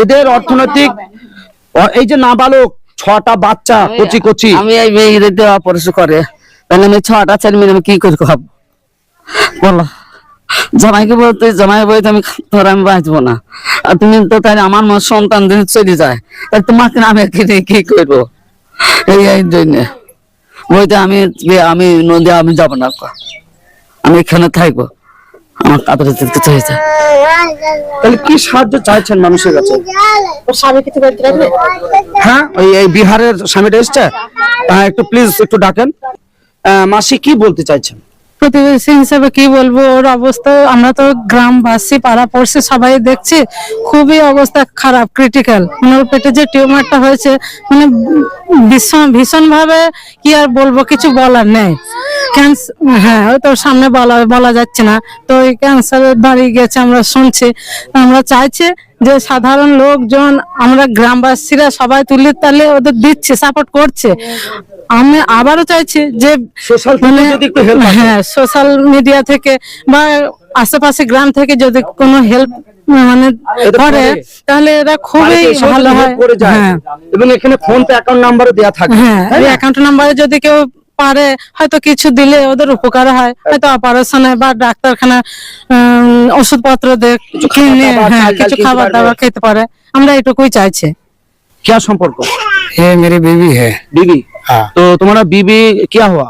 এদের অর্থনৈতিক এই যে নাবালক ছটা বাচ্চা কচি কচি। আমি এই মেয়েদের দেওয়া পরিশোধ করে। তাহলে আমি ছটা ছেলে মেয়ে আমি কি করে বলো। জামাইকে বলতে জামাই বলতে আমি তোর আমি বাঁচবো না। আর তুমি তো তাই আমার মা সন্তান যদি চলে যায়। তাহলে তোমাকে আমি কি করব? এই এই জন্য। বলতে আমি আমি নদী আমি যাব না। আমি এখানে থাকব। আমার কাপড়ে দিতে চাইছে তাহলে কি সাহায্য চাইছেন মানুষের কাছে? হ্যাঁ ওই এই বিহারের স্বামীটা এসছে? হ্যাঁ একটু প্লিজ একটু ডাকেন। মাসি কি বলতে চাইছেন? প্রতিবেশী হিসেবে কি বলব? ওর অবস্থা আমরা তো গ্রামবাসী পাড়া পড়শি সবাই দেখছি খুবই অবস্থা খারাপ ক্রিটিক্যাল মানে ওর পেটে যে টিউমারটা হয়েছে মানে ভীষণ ভীষণ ভাবে কি আর বলব কিছু বলার নেই। ক্যান্সার হ্যাঁ ওই তো সামনে বলা বলা যাচ্ছে না। তো ওই ক্যান্সারের দাঁড়িয়ে গেছে আমরা শুনছি। আমরা চাইছি যে সাধারণ লোকজন আমরা গ্রামবাসীরা সবাই তুলে তালে ওদের দিচ্ছে সাপোর্ট করছে। আমি আবারও চাইছি যে সোশ্যাল মানে হ্যাঁ সোশ্যাল মিডিয়া থেকে বা আশেপাশে গ্রাম থেকে যদি কোনো হেল্প মানে করে। তাহলে এরা খুবই ভালো হয়। হ্যাঁ। এবং এখানে ফোন পে অ্যাকাউন্ট নাম্বারও দেওয়া থাকে। হ্যাঁ? অ্যাকাউন্ট নাম্বারে যদি কেউ পারে হয়তো কিছু দিলে ওদের উপকার হয় হয়তো অপারেশনে বা ডাক্তারখানা উম, ওষুধপত্র দিয়ে কিনে খাবার, হ্যাঁ চাল ডাল কিছু কিনতে খাবার পারবে। দাবার খেতে পারে আমরা এটুকুই চাইছি क्या संपर्क ये मेरी बीवी है बीबी हाँ तो तुम्हारा बीबी क्या हुआ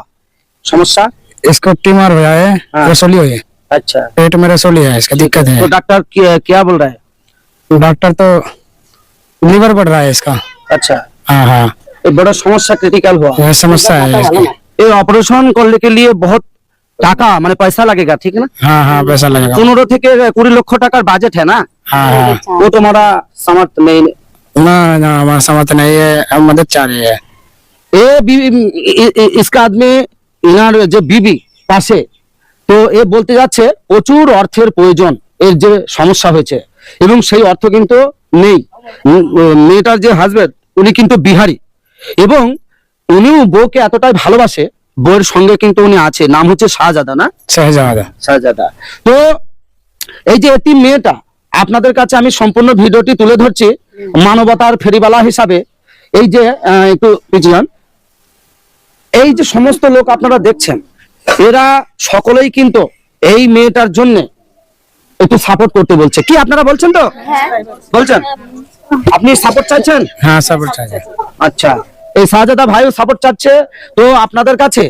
समस्या इसको ट्यूमर हुआ है हाँ। रसोली हुई है अच्छा पेट में रसोली है इसका दिक्कत है तो डॉक्टर क्या, क्या बोल रहा है डॉक्टर तो लीवर बढ़ रहा है इसका अच्छा हाँ हाँ ये बड़ा समस्या क्रिटिकल हुआ यह समस्या है এই অপারেশন করলে কে লিয়ে বহুত টাকা মানে পয়সা লাগেগা ঠিক না? হ্যাঁ হ্যাঁ পয়সা লাগেগা। 15 থেকে 20 লক্ষ টাকার বাজেট হ্যাঁ না? হ্যাঁ वो तुम्हारा समर्थ नहीं না না हमारा समर्थ नहीं এ আমাদের मदद এ। रहे हैं ये आदमी ইনার যে বিবি পাশে তো এ বলতে যাচ্ছে প্রচুর অর্থের প্রয়োজন এর যে সমস্যা হয়েছে এবং সেই অর্থ কিন্তু নেই। মেয়েটার যে হাজবেন্ড উনি কিন্তু বিহারি এবং উনিও বউকে এতটাই ভালোবাসে বইয়ের সঙ্গে কিন্তু উনি আছে নাম হচ্ছে শাহজাদা না? শাহজাদা। শাহজাদা। তো এই যে এটি মেয়েটা আপনাদের কাছে আমি সম্পূর্ণ ভিডিওটি তুলে ধরছি মানবতার ফেরিবালা হিসাবে। এই যে একটু পিছিয়ান এই যে সমস্ত লোক আপনারা দেখছেন এরা সকলেই কিন্তু এই মেয়েটার জন্য একটু সাপোর্ট করতে বলছে। কি আপনারা বলছেন তো? হ্যাঁ। বলছেন? আপনি সাপোর্ট চাইছেন? হ্যাঁ সাপোর্ট চাইছেন আচ্ছা। এই শাহজাদা ভাইও সাপোর্ট চাচ্ছে। তো আপনাদের কাছে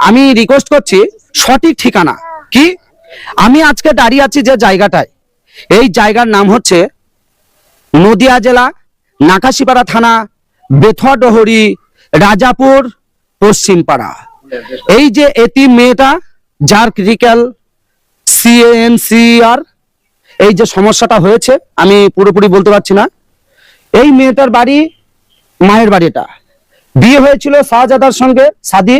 আমি রিকোয়েস্ট করছি, সঠিক ঠিকানা কি? আমি আজকে দাঁড়িয়ে আছি যে জায়গাটায়। এই জায়গার নাম হচ্ছে নদিয়া জেলা, নাকাশিপাড়া থানা বেথুয়া ডহরি রাজাপুর, পশ্চিমপাড়া। এই যে এটি মেয়েটা, যার ক্রিটিক্যাল সিএনসিআর এই যে সমস্যাটা হয়েছে, আমি পুরোপুরি বলতে পারছি না। এই মেয়েটার বাড়ি, মায়ের বাড়িটা বিয়ে হয়েছিল শাহজাদার সঙ্গে সাদি।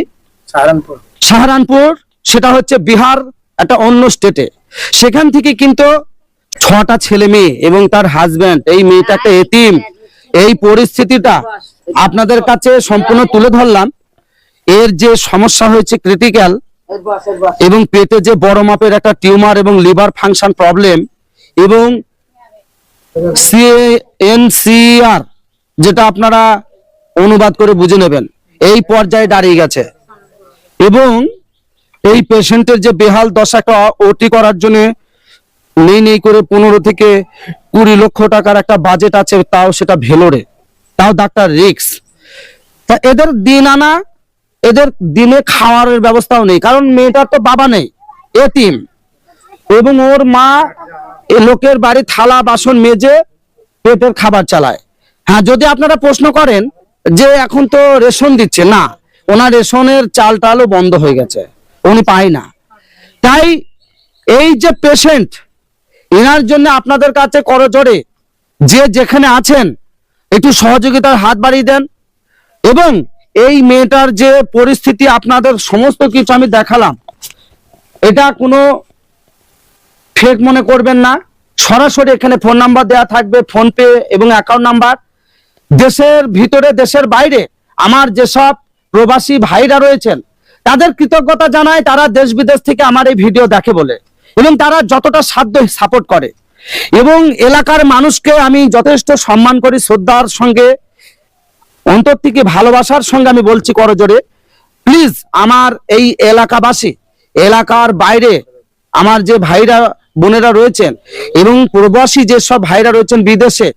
সাহারানপুর। সাহারানপুর সেটা হচ্ছে বিহার একটা অন্য স্টেটে সেখান থেকে কিন্তু ছটা ছেলে মেয়ে এবং তার হাজব্যান্ড এই মেয়েটা একটা এতিম। এই পরিস্থিতিটা আপনাদের কাছে সম্পূর্ণ তুলে ধরলাম। এর যে সমস্যা হয়েছে ক্রিটিক্যাল এবং পেটে যে বড় মাপের একটা টিউমার এবং লিভার ফাংশন প্রবলেম এবং সিএনসিআর যেটা আপনারা অনুবাদ করে বুঝে নেবেন। এই পর্যায়ে দাঁড়িয়ে গেছে। এবং এই পেশেন্টের যে বেহাল দশাটা ওটি করার জন্য নেই নেই করে পনেরো থেকে কুড়ি লক্ষ টাকার একটা বাজেট আছে, তাও সেটা ভেলোরে। তাও ডাক্তার রিক্স। তা এদের দিন আনা, এদের দিনে খাওয়ারের ব্যবস্থাও নেই। কারণ মেয়েটার তো বাবা নেই, এতিম। এবং ওর মা এ লোকের বাড়ি থালা, বাসন মেজে পেটের খাবার চালায়। হ্যাঁ যদি আপনারা প্রশ্ন করেন যে এখন তো রেশন দিচ্ছে, না, ওনার রেশনের চাল টালও বন্ধ হয়ে গেছে, উনি পায় না। তাই এই যে পেশেন্ট এনার জন্য আপনাদের কাছে করজোড়ে যে যেখানে আছেন, একটু সহযোগিতার হাত বাড়িয়ে দেন এবং এই মেয়েটার যে পরিস্থিতি, আপনাদের সমস্ত কিছু আমি দেখালাম, এটা কোনো ফেক মনে করবেন না। সরাসরি এখানে ফোন নাম্বার দেওয়া থাকবে ফোন পে এবং অ্যাকাউন্ট নাম্বার দেশের ভিতরে, দেশের বাইরে আমার যেসব প্রবাসী ভাইরা রয়েছেন, তাদের কৃতজ্ঞতা জানায় তারা দেশ বিদেশ থেকে আমার এই ভিডিও দেখে বলে। এবং তারা যতটা সাধ্য সাপোর্ট করে। এবং এলাকার মানুষকে আমি যথেষ্ট সম্মান করি শ্রদ্ধার সঙ্গে, অন্তর থেকে ভালোবাসার সঙ্গে আমি বলছি করজোরে প্লিজ, আমার এই এলাকাবাসী, এলাকার বাইরে আমার যে ভাইরা, বোনেরা রয়েছেন এবং প্রবাসী যেসব ভাইরা রয়েছেন বিদেশে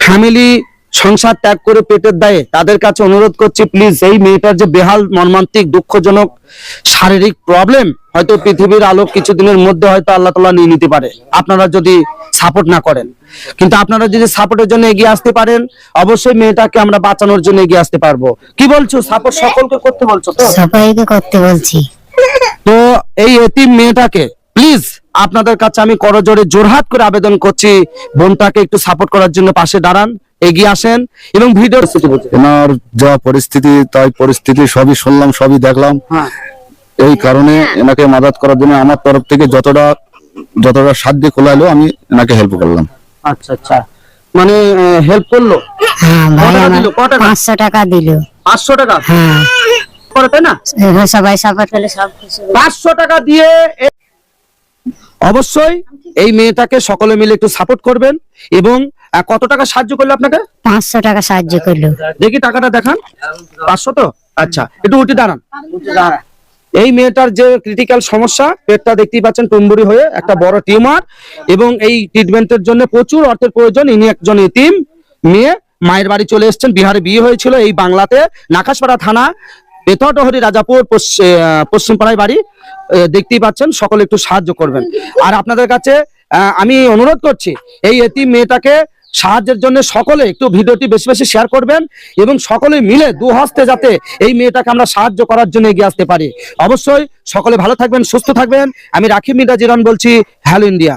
ফ্যামিলি সংসার ত্যাগ করে পেটের দায়ে তাদের কাছে অনুরোধ করছি প্লিজ এই মেয়েটার যে বেহাল মর্মান্তিক দুঃখজনক শারীরিক প্রবলেম হয়তো পৃথিবীর আলো কিছুদিনের মধ্যে হয়তো আল্লাহ তালা নিয়ে নিতে পারে। আপনারা যদি সাপোর্ট না করেন। কিন্তু আপনারা যদি সাপোর্টের জন্য এগিয়ে আসতে পারেন অবশ্যই মেয়েটাকে আমরা বাঁচানোর জন্য এগিয়ে আসতে পারব। কি বলছো? সাপোর্ট সকলকে করতে বলছো তো? সবাইকে করতে বলছি। তো এই এতিম মেয়েটাকে প্লিজ আপনাদের কাছে আমি করজোরে জোরহাট করে আবেদন করছি। বোনটাকে একটু সাপোর্ট করার জন্য পাশে দাঁড়ান। এগিয়ে আসেন এবং ভিডিও এনার যা পরিস্থিতি তাই পরিস্থিতি সবই শুনলাম সবই দেখলাম। হ্যাঁ। এই কারণে এনাকে মাদাত করার জন্য আমার তরফ থেকে যতটা যতটা সাধ্য খোলাইলো আমি এনাকে হেল্প করলাম। আচ্ছা আচ্ছা। মানে হেল্প করল? হ্যাঁ ভাই টাকা? পাঁচশো টাকা দিল। পাঁচশো টাকা? হ্যাঁ। করে তাই না? সবাই সাপোর্ট করলে সব পাঁচশো টাকা দিয়ে অবশ্যই এই মেয়েটাকে সকলে মিলে একটু সাপোর্ট করবেন এবং কত টাকা সাহায্য করল আপনাকে? পাঁচশো টাকা সাহায্য করল। দেখি টাকাটা দেখান। পাঁচশো তো? আচ্ছা একটু উঠে দাঁড়ান। এই মেয়েটার যে ক্রিটিক্যাল সমস্যা পেটটা দেখতেই পাচ্ছেন টুম্বুরি হয়ে একটা বড় টিউমার এবং এই ট্রিটমেন্টের জন্য প্রচুর অর্থের প্রয়োজন। ইনি একজন এতিম মেয়ে মায়ের বাড়ি চলে এসছেন বিহারে বিয়ে হয়েছিল এই বাংলাতে নাকাশপাড়া থানা বেতডহরি রাজাপুর পশ্চিমপাড়ায় বাড়ি। দেখতেই পাচ্ছেন সকলে একটু সাহায্য করবেন। আর আপনাদের কাছে আমি অনুরোধ করছি এই এতিম মেয়েটাকে সাহায্যের জন্য সকলে একটু ভিডিওটি বেশি বেশি শেয়ার করবেন এবং সকলে মিলে দু হস্তে যাতে এই মেয়েটাকে আমরা সাহায্য করার জন্য এগিয়ে আসতে পারি। অবশ্যই সকলে ভালো থাকবেন, সুস্থ থাকবেন। আমি রাখি মিডা জিরন বলছি হ্যালো ইন্ডিয়া